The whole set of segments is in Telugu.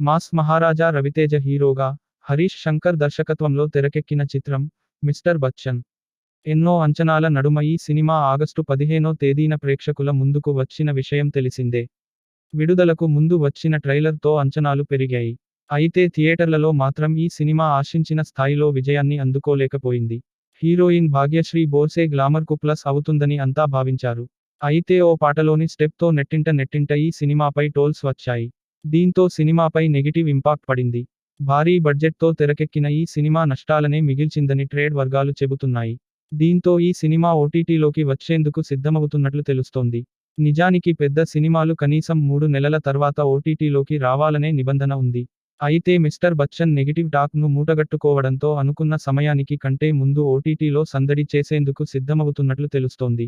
మాస్ మహారాజా రవితేజ హీరోగా హరీష్ శంకర్ దర్శకత్వంలో తెరకెక్కిన చిత్రం మిస్టర్ బచ్చన్. ఎన్నో అంచనాల నడుమ ఈ సినిమా ఆగస్టు పదిహేనో తేదీన ప్రేక్షకుల ముందుకు వచ్చిన విషయం తెలిసిందే. విడుదలకు ముందు వచ్చిన ట్రైలర్తో అంచనాలు పెరిగాయి. అయితే థియేటర్లలో మాత్రం ఈ సినిమా ఆశించిన స్థాయిలో విజయాన్ని అందుకోలేకపోయింది. హీరోయిన్ భాగ్యశ్రీ బోర్సే గ్లామర్కు ప్లస్ అవుతుందని అంతా భావించారు. అయితే ఓ పాటలోని స్టెప్తో నెట్టింట నెట్టింట ఈ సినిమాపై టోల్స్ వచ్చాయి. దీంతో సినిమాపై నెగిటివ్ ఇంపాక్ట్ పడింది. భారీ బడ్జెట్తో తెరకెక్కిన ఈ సినిమా నష్టాలనే మిగిల్చిందని ట్రేడ్ వర్గాలు చెబుతున్నాయి. దీంతో ఈ సినిమా ఓటీటీలోకి వచ్చేందుకు సిద్ధమవుతున్నట్లు తెలుస్తోంది. నిజానికి పెద్ద సినిమాలు కనీసం మూడు నెలల తర్వాత ఓటీటీలోకి రావాలనే నిబంధన ఉంది. అయితే మిస్టర్ బచ్చన్ నెగిటివ్ టాక్ను మూటగట్టుకోవడంతో అనుకున్న సమయానికి కంటే ముందు ఓటీటీలో సందడి చేసేందుకు సిద్ధమవుతున్నట్లు తెలుస్తోంది.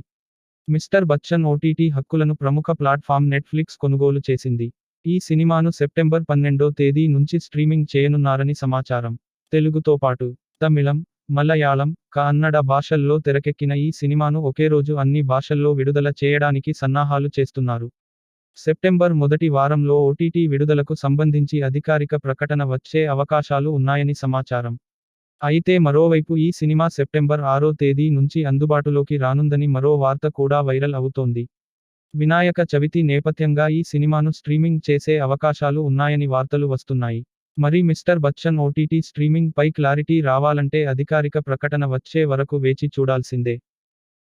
మిస్టర్ బచ్చన్ ఓటీటీ హక్కులను ప్రముఖ ప్లాట్ఫామ్ నెట్ఫ్లిక్స్ కొనుగోలు చేసింది. ఈ సినిమాను సెప్టెంబర్ పన్నెండో తేదీ నుంచి స్ట్రీమింగ్ చేయనున్నారని సమాచారం. తెలుగుతో పాటు తమిళం మలయాళం కన్నడ భాషల్లో తెరకెక్కిన ఈ సినిమాను ఒకే రోజు అన్ని భాషల్లో విడుదల చేయడానికి సన్నాహాలు చేస్తున్నారు. సెప్టెంబర్ మొదటి వారంలో ఓటీటీ విడుదలకు సంబంధించి అధికారిక ప్రకటన వచ్చే అవకాశాలు ఉన్నాయని సమాచారం. అయితే మరోవైపు ఈ సినిమా సెప్టెంబర్ ఆరో తేదీ నుంచి అందుబాటులోకి రానుందని మరో వార్త కూడా వైరల్ అవుతోంది. వినాయక చవితి నేపథ్యంగా ఈ సినిమాను స్ట్రీమింగ్ చేసే అవకాశాలు ఉన్నాయని వార్తలు వస్తున్నాయి. మరి మిస్టర్ బచ్చన్ ఓటీటీ స్ట్రీమింగ్ పై క్లారిటీ రావాలంటే అధికారిక ప్రకటన వచ్చే వరకు వేచి చూడాల్సిందే.